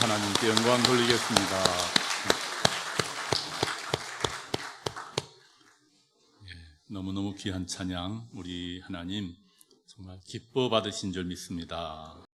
하나님께 영광 돌리겠습니다. 예, 너무너무 귀한 찬양 우리 하나님 정말 기뻐 받으신 줄 믿습니다.